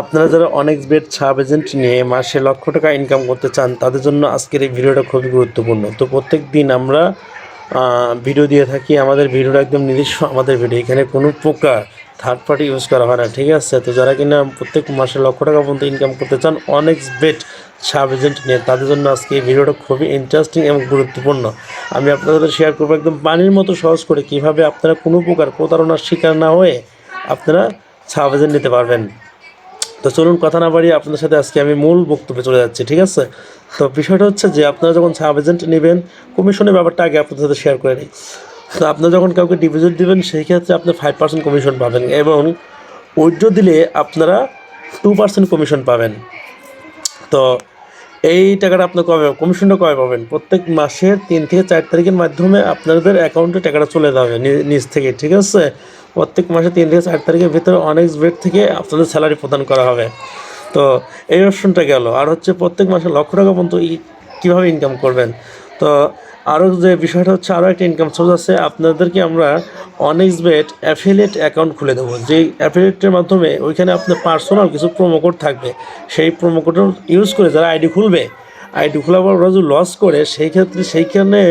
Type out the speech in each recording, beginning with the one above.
আপনারা যারা অনেক বেড সাব এজেন্ট নিয়ে মাসে লক্ষ টাকা ইনকাম করতে চান, তাদের জন্য আজকের এই ভিডিওটা খুবই গুরুত্বপূর্ণ। তো প্রত্যেক দিন আমরা ভিডিও দিয়ে থাকি। আমাদের ভিডিওটা একদম নিজস্ব আমাদের ভিডিও এখানে কোনো প্রকার থার্ড পার্টি ইউজ করা হয় না, ঠিক আছে? তো যারা কিনা প্রত্যেক মাসে লক্ষ টাকা পর্যন্ত ইনকাম করতে চান, অনেক বেড সাব এজেন্ট নিয়ে, তাদের জন্য আজকে এই ভিডিওটা খুবই ইন্টারেস্টিং এবং গুরুত্বপূর্ণ। আমি আপনাদের শেয়ার করব একদম পানির মতো সহজ করে, কীভাবে আপনারা কোনো প্রকার প্রতারণার শিকার না হয়ে আপনারা সাব এজেন্ট নিতে পারবেন। তো চলুন কথা না বাড়িয়ে আপনাদের সাথে আজকে আমি মূল বক্তব্যে চলে যাচ্ছি, ঠিক আছে? তো বিষয়টা হচ্ছে যে আপনারা যখন সাব এজেন্ট নেবেন, কমিশনের ব্যাপারটা আগে আপনাদের সাথে শেয়ার করে নিই। তো আপনারা যখন কাউকে ডিপোজিট দেবেন সেই ক্ষেত্রে আপনি ফাইভ পার্সেন্ট কমিশন পাবেন এবং উইথড্র দিলে আপনারা টু পার্সেন্ট কমিশন পাবেন। তো এই টাকাটা আপনি কবে, কমিশনটা কবে পাবেন? প্রত্যেক মাসের তিন থেকে চার তারিখের মাধ্যমে আপনাদের অ্যাকাউন্টে টাকাটা চলে যাবে নিজ থেকে, ঠিক আছে? প্রত্যেক মাসে তিন থেকে চার তারিখের ভিতরে অনেক বেড থেকে আপনাদের স্যালারি প্রদান করা হবে। তো এই অপশনটা গেল। আর হচ্ছে প্রত্যেক মাসে লক্ষ টাকা পর্যন্ত কীভাবে ইনকাম করবেন? তো আরও যে বিষয়টা হচ্ছে আরও একটা ইনকাম সোর্স আছে, আপনাদেরকে আমরা অনেক্স বেট অ্যাফিলিয়েট অ্যাকাউন্ট খুলে দেবো। যেই অ্যাফিলিয়েটের মাধ্যমে ওইখানে আপনার পার্সোনাল কিছু প্রোমো কোড থাকবে। সেই প্রোমো কোড ইউজ করে যারা আইডি খুলবে আইডি খোলার পর ওরা যদি লস করে, সেই ক্ষেত্রে সেইখানে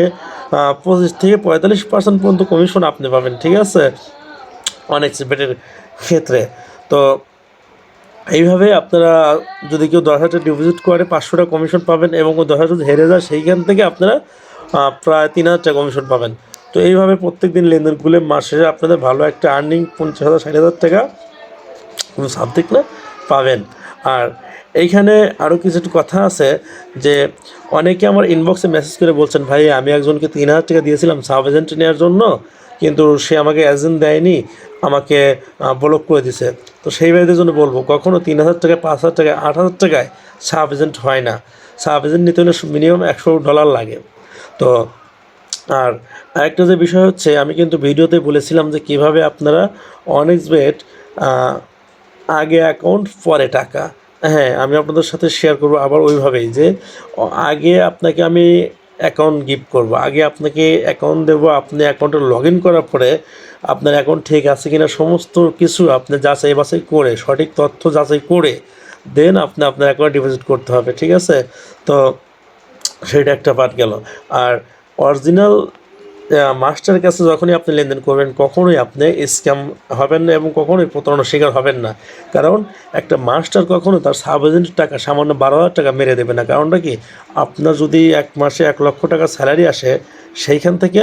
পঁচিশ থেকে পঁয়তাল্লিশ পার্সেন্ট পর্যন্ত কমিশন আপনি পাবেন, ঠিক আছে? অনেক বেটের ক্ষেত্রে। তো এইভাবে আপনারা যদি কেউ দশ হাজার ডিপোজিট করে, পাঁচশো টাকা কমিশন পাবেন এবং দশ হাজার যদি হেরে যায়, সেইখান থেকে আপনারা প্রায় তিন হাজার টাকা কমিশন পাবেন। তো এইভাবে প্রত্যেক দিন লেনদেন খুলে মাস শেষে আপনাদের ভালো একটা আর্নিং পঞ্চাশ হাজার, ষাট হাজার টাকা কোনো সাবজেক্ট না পাবেন। আর এইখানে আরও কিছু একটু কথা আছে যে, অনেকে আমার ইনবক্সে মেসেজ করে বলছেন, ভাই, আমি একজনকে তিন হাজার টাকা দিয়েছিলাম সাব এজেন্ট নেওয়ার জন্য। কিন্তু সে আমাকে এজেন্ট দেয়নি, আমাকে ব্লক করে দিছে। তো সেই ভাইদের জন্য বলব কখনও তিন হাজার টাকায়, পাঁচ হাজার টাকায়, আট হাজার টাকায় সাব এজেন্ট হয় না। সাব এজেন্ট নিতে হলে মিনিমাম একশো ডলার লাগে। তো, আর আরেকটা যে বিষয় হচ্ছে, আমি কিন্তু ভিডিওতে বলেছিলাম যে কীভাবে আপনারা অনেক্স বেট আগে অ্যাকাউন্ট পরে টাকা। হ্যাঁ আমি আপনাদের সাথে শেয়ার করব আবার ওইভাবেই যে, আগে আপনাকে আমি অ্যাকাউন্ট গিফট করব। আগে আপনাকে অ্যাকাউন্ট দেবো, আপনি অ্যাকাউন্টে লগ ইন করার পরে আপনার অ্যাকাউন্ট ঠিক আছে কিনা সমস্ত কিছু আপনি যাচাই বাছাই করে, সঠিক তথ্য যাচাই করে দেন আপনি আপনার অ্যাকাউন্ট ডিপোজিট করতে হবে, ঠিক আছে? তো সেটা একটা পার্ট গেল। আর অরিজিনাল মাস্টার কাছে যখনই আপনি লেনদেন করবেন, কখনোই আপনি স্ক্যাম হবেন না এবং কখনোই প্রতারণার শিকার হবেন না। কারণ একটা মাস্টার কখনো তার সাব এজেন্টের টাকা, সামান্য বারো হাজার টাকা মেরে দেবে না। কারণটা কি? আপনার যদি এক মাসে এক লক্ষ টাকা স্যালারি আসে, সেইখান থেকে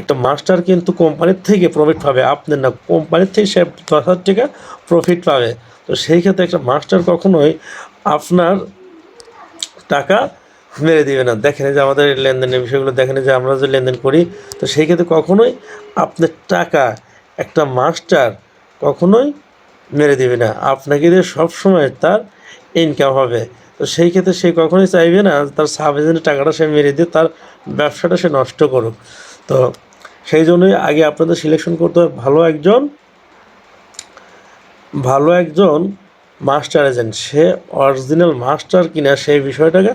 একটা মাস্টার কিন্তু কোম্পানির থেকে প্রফিট পাবে। আপনার না কোম্পানির থেকে সে দশ হাজার টাকা প্রফিট পাবে। তো সেই ক্ষেত্রে একটা মাস্টার কখনোই আপনার টাকা মেরে দিবে না। দেখেন যে আমাদের লেনদেনের বিষয়গুলো, দেখেন যে আমরা যে লেনদেন করি, তো সেই ক্ষেত্রে কখনোই আপনার টাকা একটা মাস্টার কখনোই মেরে দিবে না। আপনাকে দিয়ে সবসময় তার ইনকাম হবে। তো সেই ক্ষেত্রে সে কখনোই চাইবে না তার সাব এজেন্টের টাকাটা সে মেরে দিয়ে তার ব্যবসাটা সে নষ্ট করুক। তো সেই জন্যই আগে আপনাদের সিলেকশন করতে হবে। ভালো একজন ভালো একজন মাস্টার এজেন্ট। সে অরিজিনাল মাস্টার কিনা সেই বিষয়টাকে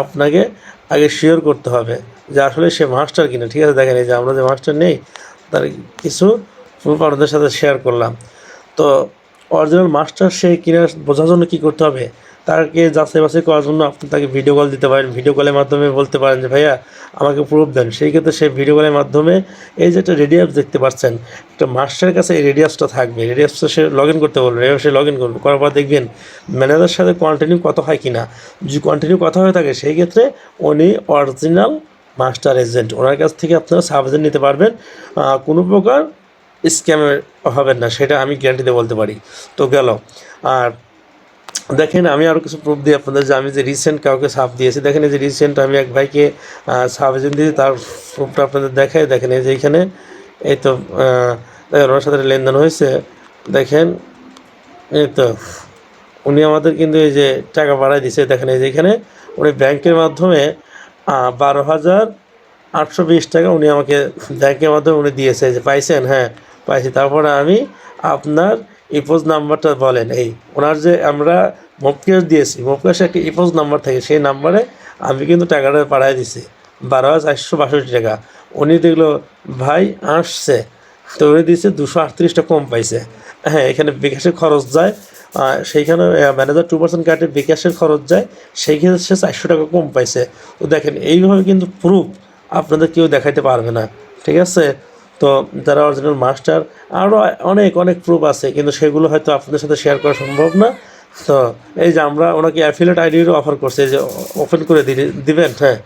আপনাকে আগে শিওর করতে হবে যে আসলে সে মাস্টার কিনা। ঠিক আছে, দেখেন এই যে আমরা যে মাস্টার নেই, তার কিছু প্রুফ আপনাদের সাথে শেয়ার করলাম। তো অরিজিনাল মাস্টার সে কিনা বোঝার জন্য কী করতে হবে? তাকে যাচাই বাছাই করার জন্য আপনি তাকে ভিডিও কল দিতে পারেন। ভিডিও কলের মাধ্যমে বলতে পারেন যে, ভাইয়া, আমাকে প্রুফ দেন। সেই ক্ষেত্রে সেই ভিডিও কলের মাধ্যমে এই যে একটা রেডিয়াস দেখতে পাচ্ছেন, একটা মাস্টারের কাছে এই রেডিয়াসটা থাকবে। রেডিয়াসটা সে লগ ইন করতে বলবে সে লগ ইন করবে। করার পর দেখবেন ম্যানেজারের সাথে কন্টিনিউ কথা হয় কি না যদি কন্টিনিউ কথা হয়ে থাকে, সেই ক্ষেত্রে উনি অরিজিনাল মাস্টার এজেন্ট ওনার কাছ থেকে আপনারা সাব এজেন্ট নিতে পারবেন। কোনো প্রকার স্ক্যামে হবেন না, সেটা আমি গ্যারান্টিতে বলতে পারি। তো গেল। আর দেখেন, আমি আরও কিছু প্রুফ দিই আপনাদের যে আমি যে রিসেন্ট কাউকে সাপ দিয়েছি। দেখেন, এই যে রিসেন্ট আমি এক ভাইকে সাব এজেন্ট দিয়েছি, তার প্রুফটা আপনাদের দেখাই। দেখেন, এই যে এইখানে, এই তো দেখেন, ওনার সাথে লেনদেন হয়েছে। দেখেন, এই তো, উনি আমাদের কিন্তু এই যে টাকা বাড়াই দিছে দেখেন, এই যে এখানে উনি ব্যাংকের মাধ্যমে বারো হাজার আটশো বিশ টাকা উনি আমাকে ব্যাংকের মাধ্যমে উনি দিয়েছে। যে পাইছেন হ্যাঁ পাইছি। তারপরে আমি আপনার ইপোজ নাম্বারটা বলেন। এই, ওনার যে আমরা মপকেশ দিয়েছি মপকেশে একটা ইপোজ নাম্বার থাকে, সেই নাম্বারে আমি কিন্তু টাকাটা পাঠাই দিছি, বারো হাজার চারশো বাষট্টি টাকা। উনি দেখল, ভাই, আসছে। তো উনি দিয়েছে দুশো আটত্রিশটা কম পাইছে। হ্যাঁ এখানে বিকাশের খরচ যায় সেইখানে ম্যানেজার টু পার্সেন্ট কাটে বিকাশের খরচ যায়, সেই ক্ষেত্রে সে চারশো টাকা কম পাইছে। তো দেখেন, এইভাবে কিন্তু প্রুফ আপনাদের কেউ দেখাইতে পারবে না, ঠিক আছে? তো যারা অরিজিনাল মাস্টার আরও অনেক অনেক প্রুফ আছে, কিন্তু সেগুলো হয়তো আপনাদের সাথে শেয়ার করা সম্ভব না। তো এই যে আমরা ওনাকে অ্যাফিলেট আইডিরও অফার করছি যে ওপেন করে দিবেন হ্যাঁ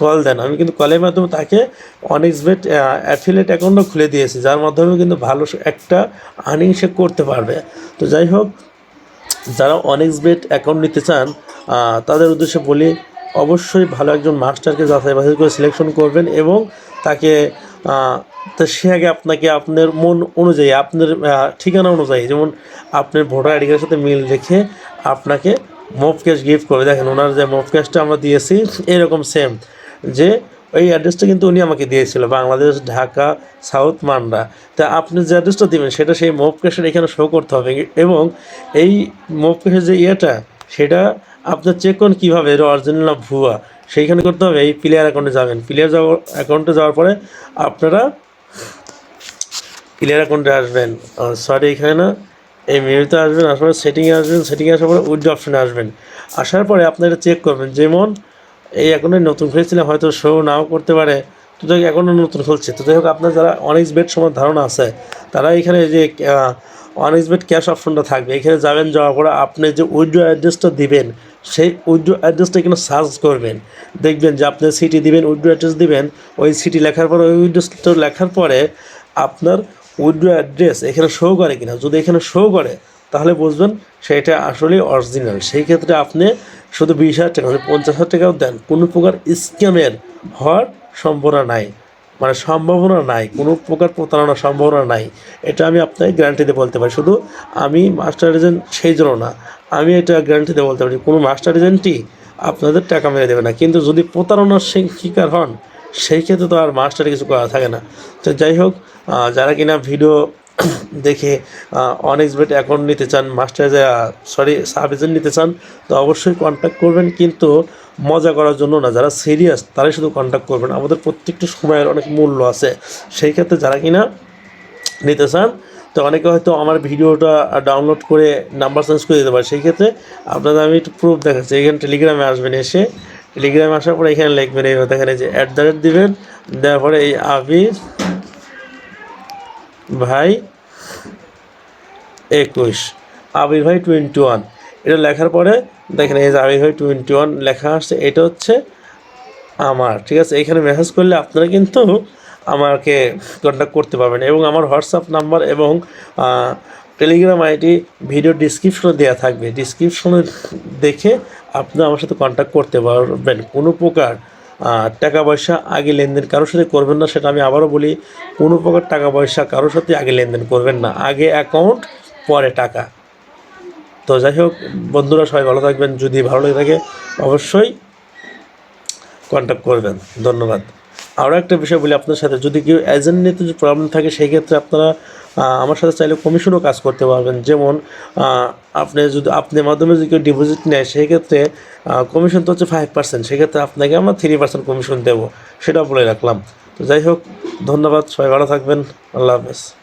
কল দেন। আমি কিন্তু কলের মাধ্যমে তাকে অনেক্সবেট অ্যাফিলেট অ্যাকাউন্টও খুলে দিয়েছি, যার মাধ্যমে কিন্তু ভালো একটা আর্নিং সে করতে পারবে। তো যাই হোক, যারা অনেক্সবেট অ্যাকাউন্ট নিতে চান তাদের উদ্দেশ্যে বলি, অবশ্যই ভালো একজন মাস্টারকে যাচাই বাছাই করে সিলেকশন করবেন এবং তাকে তা সে আগে আপনাকে আপনার মন অনুযায়ী, আপনার ঠিকানা অনুযায়ী, যেমন আপনার ভোটার আইডি কার্ডের সাথে মিল রেখে আপনাকে মফ ক্যাশ গিফট করে দেখেন, ওনার যে মফ ক্যাশটা আমরা দিয়েছি, এরকম সেম যে ওই অ্যাড্রেসটা কিন্তু উনি আমাকে দিয়েছিল, বাংলাদেশ, ঢাকা, সাউথ মান্ডা। তা আপনি যে অ্যাড্রেসটা দেবেন, সেটা সেই মোভ ক্যাশের এখানে শো করতে হবে। এবং এই মোভ ক্যাশের যে ইয়েটা, সেটা আপনার চেক করুন কীভাবে, এর অরিজিনাল ভুয়া, সেইখানে করতে হবে, এই প্লেয়ার অ্যাকাউন্টে যাবেন। প্লেয়ার যাওয়ার অ্যাকাউন্টে যাওয়ার পরে আপনারা প্লেয়ার অ্যাকাউন্টে আসবেন? সরি এখানে না, এই মেনুতে আসবেন, আসার পরে সেটিংয়ে আসবেন সেটিংয়ে আসার পরে উইথ অপশানে আসবেন। আসার পরে আপনি এটা চেক করবেন, যেমন এই অ্যাকাউন্টে নতুন খুলেছিলাম হয়তো শো নাও করতে পারে। তো যাই অ্যাকাউন্টে নতুন খুলছে। তো যাই হোক, আপনার যারা অনেক্স বেড সময় ধারণা আছে, তারা এখানে যে অনেক্স বেড ক্যাশ অপশনটা থাকবে। এখানে যাবেন, যাওয়ার পরে আপনি যে উইড্রো অ্যাড্রেসটা দিবেন, সেই উইড্রো অ্যাড্রেসটা এখানে সার্চ করবেন। দেখবেন যে আপনি সিটি দিবেন উইড্রো অ্যাড্রেস দিবেন। ওই সিটি লেখার পরে, ওই উইড্রোসটা লেখার পরে আপনার উইড্রো অ্যাড্রেস এখানে শো করে কিনা? যদি এখানে শো করে, তাহলে বুঝবেন সেটা আসলে অরিজিনাল সেই ক্ষেত্রে আপনি শুধু বিশ হাজার টাকা পঞ্চাশ হাজার টাকাও দেন। কোনো প্রকার স্ক্যামের হওয়ার সম্ভাবনা নাই। মানে সম্ভাবনা নাই। কোনো প্রকার প্রতারণার সম্ভাবনা নাই। এটা আমি আপনাকে গ্যারান্টিতে বলতে পারি। শুধু আমি মাস্টার এজেন্ট সেই জন্য না। আমি এটা গ্যারান্টিতে বলতে পারি। কোনো মাস্টার এজেন্টই আপনাদের টাকা মেরে দেবে না। কিন্তু যদি প্রতারণার শিকার হন সেই ক্ষেত্রে তো আর মাস্টার কিছু করা থাকে না। তো যাই হোক যারা কিনা ভিডিও দেখে অনেক্সবেট অ্যাকাউন্ট নিতে চান মাস্টার সরি সাব এজেন্ট নিতে চান, তো অবশ্যই কন্ট্যাক্ট করবেন। কিন্তু মজা করার জন্য না, যারা সিরিয়াস তারাই শুধু কন্ট্যাক্ট করবেন। আমাদের প্রত্যেকটা সময়ের অনেক মূল্য আছে। সেই ক্ষেত্রে যারা কিনা নিতে চান, তো অনেকে হয়তো আমার ভিডিওটা ডাউনলোড করে নাম্বার চেঞ্জ করে দিতে পারে। সেই ক্ষেত্রে আপনাদের আমি একটু প্রুফ দেখাচ্ছি। এখানে টেলিগ্রামে আসবেন এসে টেলিগ্রামে আসার পরে এখানে লিখবেন এই এই যে অ্যাট দ্য রেট দিবেন, দেওয়ার পরে এই আবির ভাই একুশ, আবির ভাই টোয়েন্টি ওয়ান এটা লেখার পরে দেখেন এই যে আবির ভাই টোয়েন্টি ওয়ান লেখা আসছে, এটা হচ্ছে আমার, ঠিক আছে? এখানে মেসেজ করলে আপনারা কিন্তু আমাকে কন্ট্যাক্ট করতে পারবেন এবং আমার হোয়াটসঅ্যাপ নাম্বার এবং টেলিগ্রাম আইডি ভিডিও ডিসক্রিপশনে দেওয়া থাকবে। ডিসক্রিপশনে দেখে আপনি আমার সাথে কন্ট্যাক্ট করতে পারবেন। কোনো প্রকার টাকা পয়সা আগে লেনদেন কারোর সাথে করবেন না, সেটা আমি আবারও বলি, কোনো প্রকার টাকা পয়সা কারোর সাথে আগে লেনদেন করবেন না। আগে অ্যাকাউন্ট পরে টাকা। তো যাই হোক, বন্ধুরা সবাই ভালো থাকবেন। যদি ভালো লেগে থাকে, অবশ্যই কন্ট্যাক্ট করবেন। ধন্যবাদ। আরও একটা বিষয় বলি আপনার সাথে। যদি কেউ এজেন্ট নিতে যদি প্রবলেম থাকে, সেই ক্ষেত্রে আপনারা আমার সাথে চাইলে কমিশনও কাজ করতে পারবেন। যেমন আপনি যদি আপনার মাধ্যমে যদি কেউ ডিপোজিট নেয়, সেক্ষেত্রে কমিশন তো হচ্ছে ফাইভ পার্সেন্ট সেক্ষেত্রে আপনাকে আমরা থ্রি পার্সেন্ট কমিশন দেবো। সেটা বলে রাখলাম। তো যাই হোক, ধন্যবাদ। সবাই ভালো থাকবেন। আল্লাহ হাফেজ।